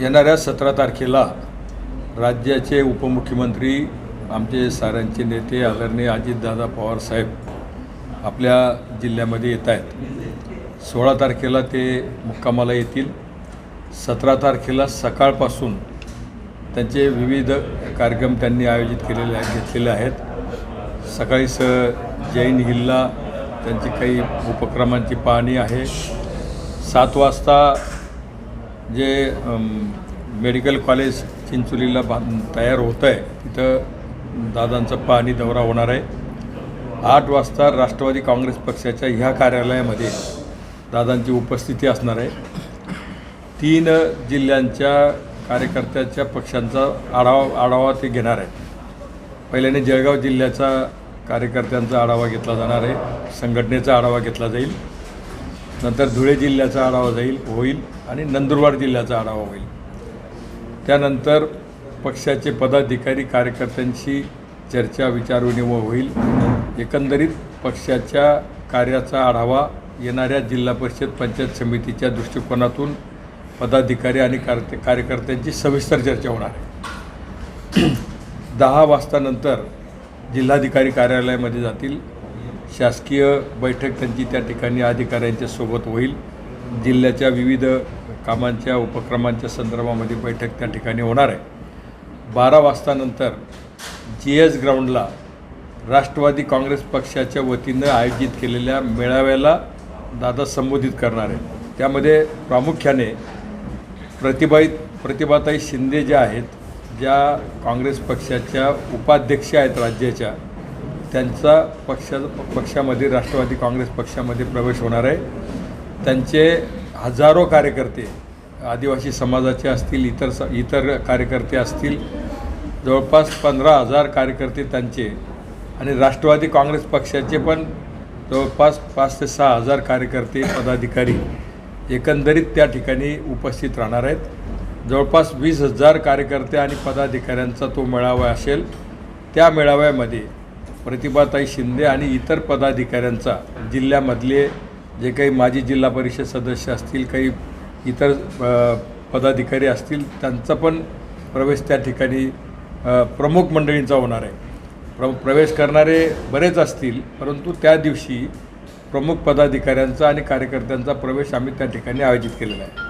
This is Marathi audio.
येणाऱ्या सतरा तारखेला राज्याचे उपमुख्यमंत्री आमचे साऱ्यांचे नेते आदरणीय अजितदादा पवार साहेब आपल्या जिल्ह्यामध्ये येत आहेत. सोळा तारखेला ते मुक्कामाला येतील. सतरा तारखेला सकाळपासून त्यांचे विविध कार्यक्रम त्यांनी आयोजित केलेले घेतलेले आहेत. सकाळी स जैन हिलला त्यांची काही उपक्रमांची पाहणी आहे. सात वाजता जे मेडिकल कॉलेज चिंचोलीला बां तयार होतं आहे तिथं दादांचा पाहणी दौरा होणार आहे. आठ वाजता राष्ट्रवादी काँग्रेस पक्षाच्या ह्या कार्यालयामध्ये दादांची उपस्थिती असणार आहे. तीन जिल्ह्यांच्या कार्यकर्त्याच्या पक्षांचा आढावा आढावा ते घेणार आहे पहिल्याने जळगाव जिल्ह्याचा कार्यकर्त्यांचा आढावा घेतला जाणार आहे. संघटनेचा आढावा घेतला जाईल. नंतर धुळे जिल्ह्याचा आढावा जाईल होईल आणि नंदुरबार जिल्ह्याचा आढावा होईल. त्यानंतर पक्षाचे पदाधिकारी कार्यकर्त्यांशी चर्चा विचारविनिमय होईल. एकंदरीत पक्षाच्या कार्याचा आढावा येणाऱ्या जिल्हा परिषद पंचायत समितीच्या दृष्टिकोनातून पदाधिकारी आणि कार्य कार्यकर्त्यांची सविस्तर चर्चा होणार आहे. दहा वाजतानंतर जिल्हाधिकारी कार्यालयामध्ये जातील. शासकीय बैठक त्यांची त्या ठिकाणी अधिकाऱ्यांच्या सोबत होईल. जिल्ह्याच्या विविध कामांच्या उपक्रमांच्या संदर्भामध्ये बैठक त्या ठिकाणी होणार आहे. बारा वाजतानंतर जी एस ग्राउंडला राष्ट्रवादी काँग्रेस पक्षाच्या वतीनं आयोजित केलेल्या मेळाव्याला दादा संबोधित करणार आहे त्यामध्ये प्रामुख्याने प्रतिभाई प्रतिभाताई शिंदे ज्या आहेत ज्या काँग्रेस पक्षाच्या उपाध्यक्ष आहेत राज्याच्या त्यांचा पक्षा पक्षामध्ये राष्ट्रवादी काँग्रेस पक्षामध्ये प्रवेश होणार आहे. त्यांचे हजारो कार्यकर्ते आदिवासी समाजाचे असतील इतर स इतर कार्यकर्ते असतील जवळपास पंधरा हजार कार्यकर्ते त्यांचे आणि राष्ट्रवादी काँग्रेस पक्षाचे पण जवळपास पाच ते सहा हजार कार्यकर्ते पदाधिकारी एकंदरीत त्या ठिकाणी उपस्थित राहणार आहेत. जवळपास वीस हजार कार्यकर्ते आणि पदाधिकाऱ्यांचा तो मेळावा असेल त्या मेळाव्यामध्ये प्रतिभाताई शिंदे आणि इतर पदाधिकाऱ्यांचा जिल्ह्यामधले जे काही माजी जिल्हा परिषद सदस्य असतील काही इतर पदाधिकारी असतील त्यांचा पण प्रवेश त्या ठिकाणी प्रमुख मंडळींचा होणार आहे. प्र प्रवेश करणारे बरेच असतील परंतु त्या दिवशी प्रमुख पदाधिकाऱ्यांचा आणि कार्यकर्त्यांचा प्रवेश आम्ही त्या ठिकाणी आयोजित केलेला आहे.